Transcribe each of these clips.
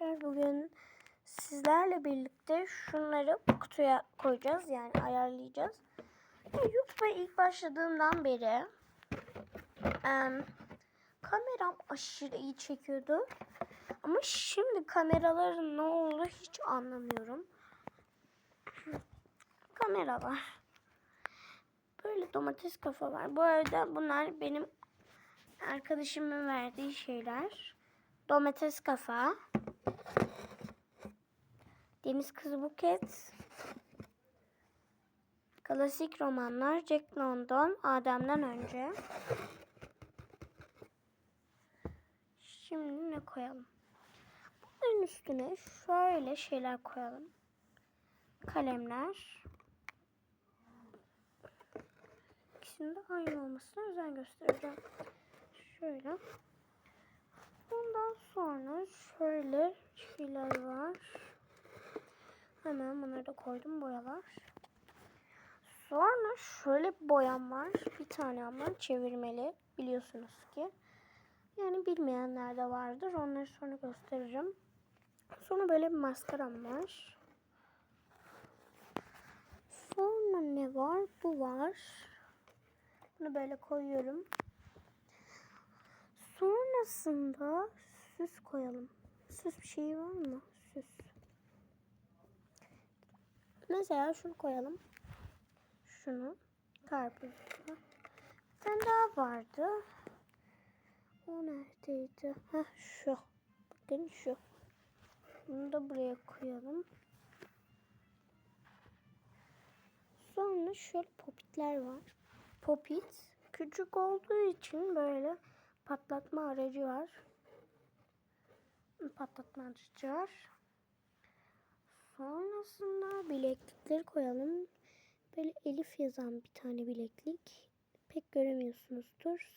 arkadaşlar bugün sizlerle birlikte şunları kutuya koyacağız yani ayarlayacağız. YouTube'a ilk başladığımdan beri em, kameram aşırı iyi çekiyordu. Ama şimdi kameraların ne oldu hiç anlamıyorum. Kamera var. Böyle domates kafa var. Bu arada bunlar benim arkadaşımın verdiği şeyler. Domates kafa. Deniz Kızı Buket. Klasik romanlar Jack London Adem'den önce. Şimdi ne koyalım? Bunların üstüne şöyle şeyler koyalım. Kalemler. İkisinin de aynı olmasına özen göstereceğim. Şöyle. Ondan sonra şöyle şeyler var. Hemen bunları da koydum boyalar. Sonra şöyle bir boyam var. Bir tane ama çevirmeli biliyorsunuz ki. Yani bilmeyenler de vardır. Onları sonra göstereceğim. Sonra böyle bir maskaram var. Sonra ne var? Bu var. Bunu böyle koyuyorum. Sonrasında süs koyalım. Süs bir şey var mı? Süs. Mesela şunu koyalım. Şunu. Karpuz. Bir tane daha vardı. O neredeydi? Heh şu. Bakın şu. Bunu da buraya koyalım. Sonra şöyle popitler var. Popit küçük olduğu için böyle patlatma aracı var. Patlatma aracı var. Sonrasında bileklikleri koyalım. Böyle Elif yazan bir tane bileklik. Pek göremiyorsunuzdur.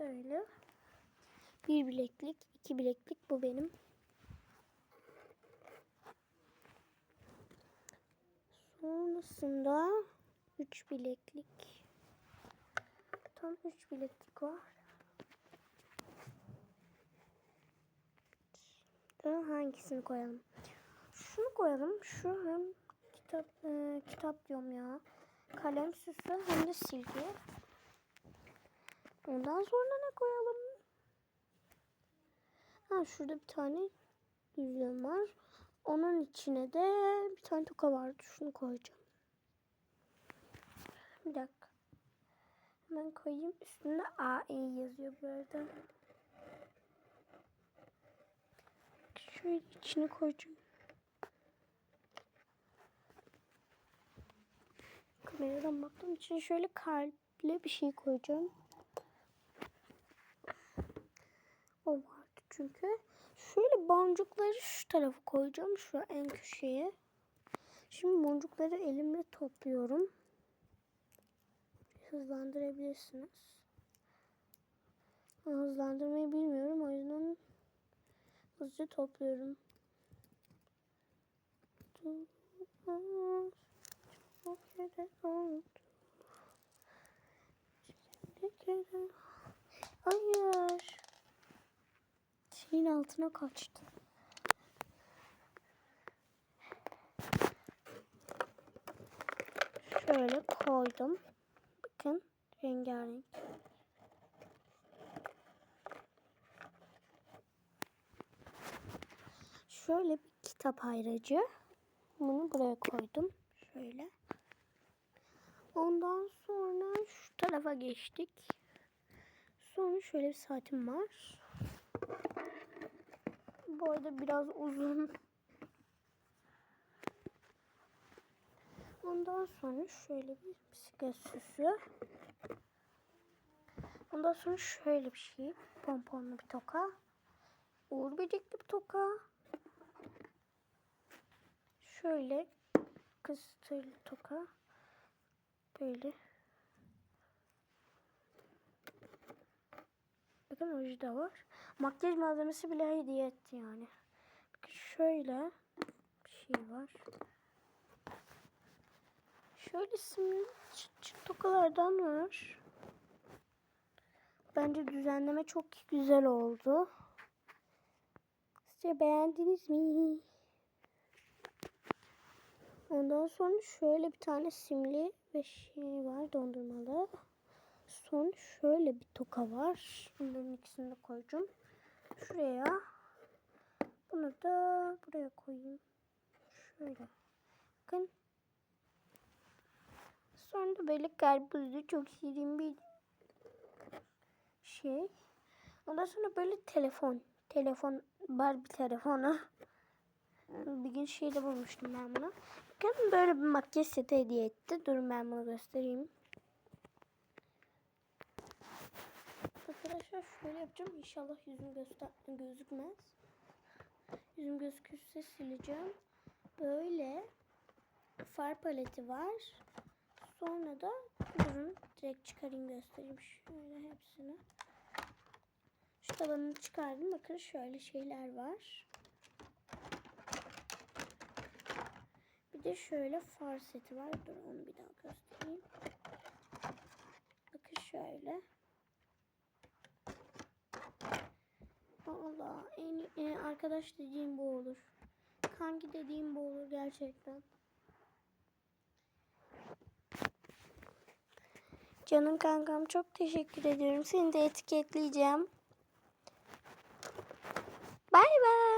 Böyle. Bir bileklik, iki bileklik bu benim. Sonrasında üç bileklik. Tam üç bileklik var. Daha hangisini koyalım? Şunu koyalım. Şu hem kitap e, kitap diyorum ya. Kalem süsü hem de silgi. Ondan sonra ne koyalım? Ha şurada bir tane yüzüğüm var. Onun içine de bir tane toka vardı. Şunu koyacağım. Bir dakika. Hemen koyayım. Üstünde AE yazıyor bu arada. Şöyle içine koyacağım. Kameradan baktığım için şöyle kalple bir şey koyacağım. O vardı çünkü. Şöyle boncukları şu tarafa koyacağım. Şu en köşeye. Şimdi boncukları elimle topluyorum. Hızlandırabilirsiniz. Hızlandırmayı bilmiyorum. O yüzden hızlıca topluyorum. Çok kere oldu. Şimdi kere... Hayır. Şeyin altına kaçtı. Şöyle koydum. Bakın rengarenk. Şöyle bir kitap ayracı. Bunu buraya koydum. Şöyle. Ondan sonra şu tarafa geçtik. Sonra şöyle bir saatim var. Bu arada biraz uzun. Ondan sonra şöyle bir bisiklet süsü. Ondan sonra şöyle bir şey. Pomponlu bir toka. Uğur böcekli bir toka. Şöyle kıstırlı toka. Böyle. Bakın oje da var. Makyaj malzemesi bile hediye etti yani. Şöyle bir şey var. Şöyle simli çıt çıt tokalardan var. Bence düzenleme çok güzel oldu. Sizce beğendiniz mi? Ondan sonra şöyle bir tane simli ve şey var dondurmalı. Son şöyle bir toka var. Bunların ikisini de koyacağım. Şuraya. Bunu da buraya koyayım. Şöyle. Bakın. Sonra da böyle karpuzlu çok şirin bir şey. Ondan sonra böyle telefon. Telefon. Barbie telefonu. Bir gün şeyde bulmuştum ben bunu. Bakın böyle bir makyaj seti hediye etti. Durun ben bunu göstereyim. Arkadaşlar şöyle yapacağım. İnşallah yüzüm göster gözükmez. Yüzüm gözükürse sileceğim. Böyle far paleti var. Sonra da durun direkt çıkarayım göstereyim şöyle hepsini. Şu tabanını çıkardım. Bakın şöyle şeyler var. Bir de şöyle far seti var. Dur onu bir daha göstereyim. Bakın şöyle. Allah en, en arkadaş dediğim bu olur. Kanki dediğim bu olur gerçekten. Canım kankam çok teşekkür ediyorum. Seni de etiketleyeceğim. Bay bay.